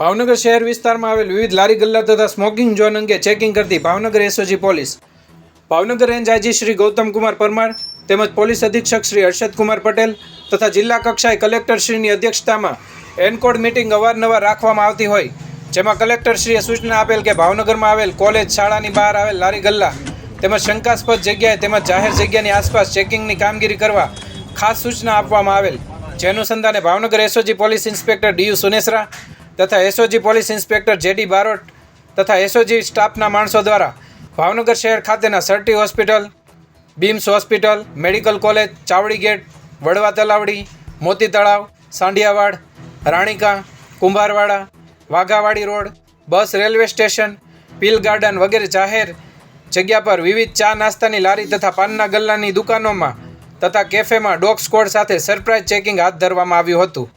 ભાવનગર શહેર વિસ્તારમાં આવેલ વિવિધ લારી ગલ્લા તથા સ્મોકિંગ ઝોન અંગે ચેકિંગ કરતી Bhavnagar SOG police. Bhavnagar range IG Shri Gautam Kumar Parmar તેમજ પોલીસ અધિક્ષક શ્રી હર્ષદ કુમાર પટેલ તથા જિલ્લા કક્ષાએ કલેક્ટરશ્રીની અધ્યક્ષતામાં એનકોડ મિટિંગ અવારનવાર રાખવામાં આવતી હોય. જેમાં કલેક્ટરશ્રીએ સૂચના આપેલ કે ભાવનગરમાં આવેલ કોલેજ શાળાની બહાર આવેલ લારી ગલ્લા તેમજ શંકાસ્પદ જગ્યાએ તેમજ જાહેર જગ્યાની આસપાસ ચેકિંગની કામગીરી કરવા ખાસ સૂચના આપવામાં આવેલ. જે અનુસંધાને Bhavnagar SOG police inspector DU Sunesara તથા SOG police inspector JD Barot તથા એસઓજી સ્ટાફના માણસો દ્વારા ભાવનગર શહેર ખાતેના sir T hospital, BIMS hospital, medical college, Chavdi gate, Vadva Talavadi, Moti Talav, Sandiyavad, Ranika, Kumbharwada, Waghawadi road, bus railway station, pill garden વગેરે જાહેર જગ્યા પર વિવિધ ચા નાસ્તાની લારી તથા પાનના ગલ્લાની દુકાનોમાં તથા કેફેમાં ડોગ સ્કોડ સાથે સરપ્રાઇઝ ચેકિંગ હાથ ધરવામાં આવ્યું હતું.